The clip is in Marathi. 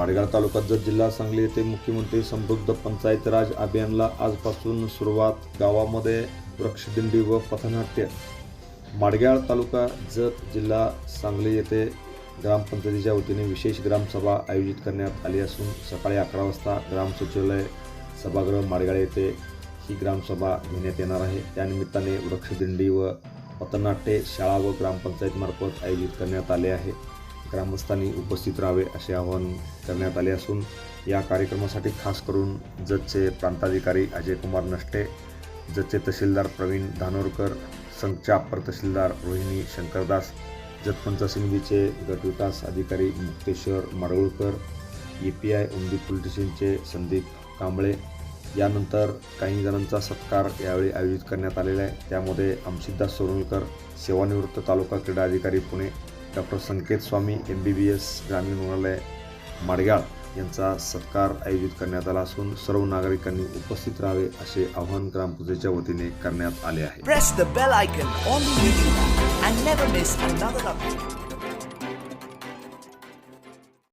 माडगाव तालुका जत जिल्हा सांगली येथे मुख्यमंत्री समृद्ध पंचायत राज अभियानला आजपासून सुरुवात गावामध्ये वृक्षदिंडी व पथनाट्य. माडगाळ तालुका जत जिल्हा सांगली येथे ग्रामपंचायतीच्या वतीने विशेष ग्रामसभा आयोजित करण्यात आली असून सकाळी अकरा वाजता ग्राम सचिवालय सभागृह माडगाळ येथे ही ग्रामसभा घेण्यात येणार आहे. त्यानिमित्ताने वृक्षदिंडी व पथनाट्य शाळा व ग्रामपंचायतमार्फत आयोजित करण्यात आले आहे. ग्रामस्थांनी उपस्थित राहावे असे आवाहन करण्यात आले असून या कार्यक्रमासाठी खास करून जतचे प्रांताधिकारी अजय कुमार नष्टे जतचे तहसीलदार प्रवीण धानोरकर संघच्या अप्पर तहसीलदार रोहिणी शंकरदास जतपंच सिंधीचे गटविकास अधिकारी Mukteshwar Madgulkar A P I Umadi पोलिटिशियनचे Sandeep Kamble. यानंतर काही जणांचा सत्कार यावेळी आयोजित करण्यात आलेला आहे. त्यामध्ये अमसिद्दास सोरुलकर सेवानिवृत्त तालुका क्रीडा अधिकारी Pune doctor Sanket Swami M B B S ग्रामीण रुग्णालय माडगाळ यांचा सत्कार आयोजित करण्यात आला असून सर्व नागरिकांनी उपस्थित राहावे असे आवाहन ग्रामपूजेच्या वतीने करण्यात आले आहे.